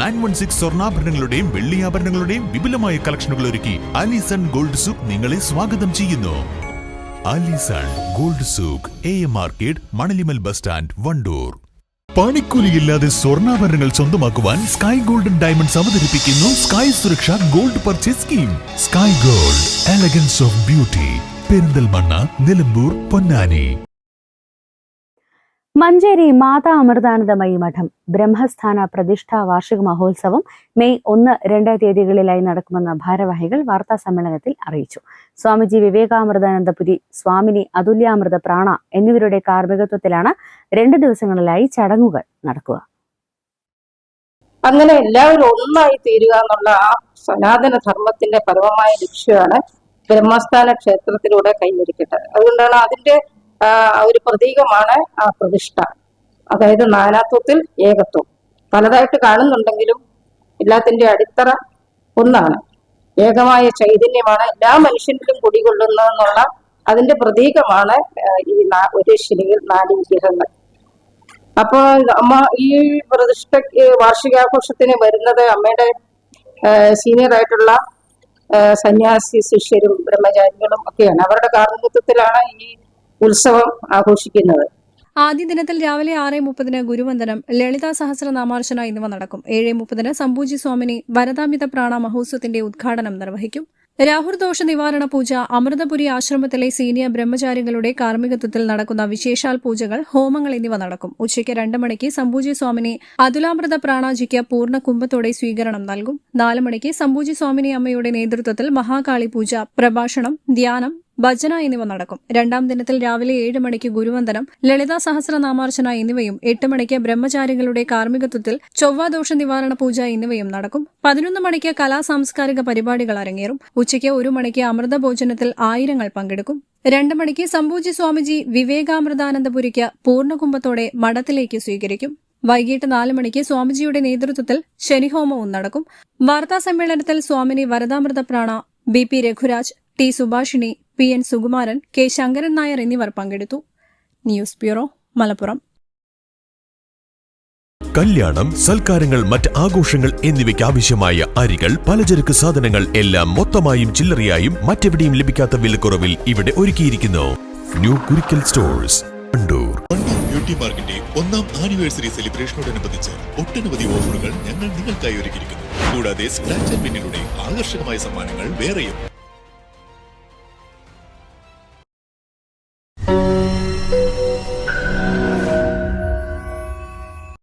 Nine one six സ്വർണാഭരണങ്ങളുടെയും വെള്ളിയാഭരണങ്ങളുടെയും വിപുലമായ കളക്ഷനുകൾ ഒരുക്കി അലിസൺ ഗോൾഡ് സൂക്ക് നിങ്ങളെ സ്വാഗതം ചെയ്യുന്നു. Alison gold souk A M market Manalimal bus stand Wandoor. പണിക്കൂലിയില്ലാതെ സ്വർണാഭരണങ്ങൾ സ്വന്തമാക്കുവാൻ സ്കൈ ഗോൾഡൻ ഡയമണ്ട്സ് അവതരിപ്പിക്കുന്നു sky Suraksha gold purchase scheme sky gold elegance of beauty Perinthalmanna Nilambur Ponnani. Manjeri Mata Amritanandamayi Math Brahmasthana പ്രതിഷ്ഠാ വാർഷിക മഹോത്സവം May ഒന്ന് രണ്ട് തീയതികളിലായി നടക്കുമെന്ന് ഭാരവാഹികൾ വാർത്താ സമ്മേളനത്തിൽ അറിയിച്ചു. സ്വാമിജി വിവേകാമൃതാനന്ദപുരി സ്വാമിനി അതുല്യാമൃത പ്രാണ എന്നിവരുടെ കാർമ്മികത്വത്തിലാണ് രണ്ട് ദിവസങ്ങളിലായി ചടങ്ങുകൾ നടക്കുക. അങ്ങനെ എല്ലാവരും ഒന്നായി തീരുക എന്നുള്ള ആ സനാതന ധർമ്മത്തിന്റെ പരമമായ ലക്ഷ്യമാണ് ബ്രഹ്മസ്ഥാന ക്ഷേത്രത്തിലൂടെ കൈവരിക്കട്ടെ അതുകൊണ്ടാണ് അതിന്റെ ഒരു പ്രതീകമാണ് ആ പ്രതിഷ്ഠ. അതായത് നാനാത്വത്തിൽ ഏകത്വം. പലതായിട്ട് കാണുന്നുണ്ടെങ്കിലും എല്ലാത്തിന്റെ അടിത്തറ ഒന്നാണ്. ഏകമായ ചൈതന്യമാണ് എല്ലാ മനുഷ്യനിലും കുടികൊള്ളുന്നതെന്നുള്ള അതിന്റെ പ്രതീകമാണ് ഈ ഒരു ശിലയിൽ നാല് വിഗ്രഹങ്ങൾ അപ്പൊ അമ്മ ഈ പ്രതിഷ്ഠ വാർഷികാഘോഷത്തിന് വരുന്നത് അമ്മയുടെ സീനിയർ ആയിട്ടുള്ള സന്യാസി ശിഷ്യരും ബ്രഹ്മചാരികളും ഒക്കെയാണ്. അവരുടെ കാർമ്മികത്വത്തിലാണ് ഈ ഉത്സവം ആഘോഷിക്കുന്നത്. ആദ്യ ദിനത്തിൽ രാവിലെ ആറ് മുപ്പതിന് ഗുരുവന്ദനം ലളിത സഹസ്രനാമാർച്ചന എന്നിവ നടക്കും. ഏഴ് മുപ്പതിന് സംഭൂജി സ്വാമിനി വരദാമിത പ്രാണ മഹോത്സവത്തിന്റെ ഉദ്ഘാടനം നിർവഹിക്കും. രാഹുർ ദോഷ നിവാരണ പൂജ അമൃതപുരി ആശ്രമത്തിലെ സീനിയർ ബ്രഹ്മചാരികളുടെ കാർമ്മികത്വത്തിൽ നടക്കുന്ന വിശേഷാൽ പൂജകൾ ഹോമങ്ങൾ എന്നിവ നടക്കും. ഉച്ചയ്ക്ക് രണ്ട് മണിക്ക് സംഭൂജി സ്വാമിനി അതുലാമൃത പ്രാണാജിക്ക് പൂർണ കുംഭത്തോടെ സ്വീകരണം നൽകും. നാല് മണിക്ക് സംഭൂജി സ്വാമിനി അമ്മയുടെ നേതൃത്വത്തിൽ മഹാകാളി പൂജ പ്രഭാഷണം ധ്യാനം ഭജന എന്നിവ നടക്കും. രണ്ടാം ദിനത്തിൽ രാവിലെ ഏഴ് മണിക്ക് ഗുരുവന്ദനം ലളിതാ സഹസ്രനാമാർച്ചന എന്നിവയും എട്ട് മണിക്ക് ബ്രഹ്മചാരികളുടെ കാർമ്മികത്വത്തിൽ ചൊവ്വാദോഷ നിവാരണ പൂജ എന്നിവയും നടക്കും. പതിനൊന്ന് മണിക്ക് കലാ സാംസ്കാരിക പരിപാടികൾ അരങ്ങേറും. ഉച്ചയ്ക്ക് ഒരു മണിക്ക് അമൃത ഭോജനത്തിൽ ആയിരങ്ങൾ പങ്കെടുക്കും. രണ്ട് മണിക്ക് സംഭൂജി സ്വാമിജി വിവേകാമൃതാനന്ദപുരിക്ക് പൂർണകുംഭത്തോടെ മഠത്തിലേക്ക് സ്വീകരിക്കും. വൈകിട്ട് നാല് മണിക്ക് സ്വാമിജിയുടെ നേതൃത്വത്തിൽ ശനിഹോമവും നടക്കും. വാർത്താ സമ്മേളനത്തിൽ Swamini Varadamrita Prana B P Raghuraj T Subhashini P N Sukumaran K Sankaran Nair എന്നിവർ പങ്കെടുത്തു. News bureau Malappuram. കല്യാണം സൽക്കാരങ്ങൾ മറ്റ് ആഘോഷങ്ങൾ എന്നിവയ്ക്ക് ആവശ്യമായ അരികൾ പലചരക്ക് സാധനങ്ങൾ എല്ലാം മൊത്തമായും ചില്ലറയായും മറ്റെവിടെയും ലഭിക്കാത്ത വിലക്കുറവിൽ ഇവിടെ ഒരുക്കിയിരിക്കുന്നു. New Kurikkal stores Kandoor. Beauty പാർക്കിന്റെ ഒന്നാം ആനിവേഴ്സറി സെലിബ്രേഷനോടനുബന്ധിച്ച് ഒട്ടനവധി ഓഫറുകൾ ഞങ്ങൾ നിങ്ങൾക്കായി ഒരുക്കിയിരിക്കുന്നു. കൂടാതെ സ്ക്രാച്ച് ആൻഡ് വിന്നിലൂടെ ആകർഷകമായ സമ്മാനങ്ങൾ വേറെയും.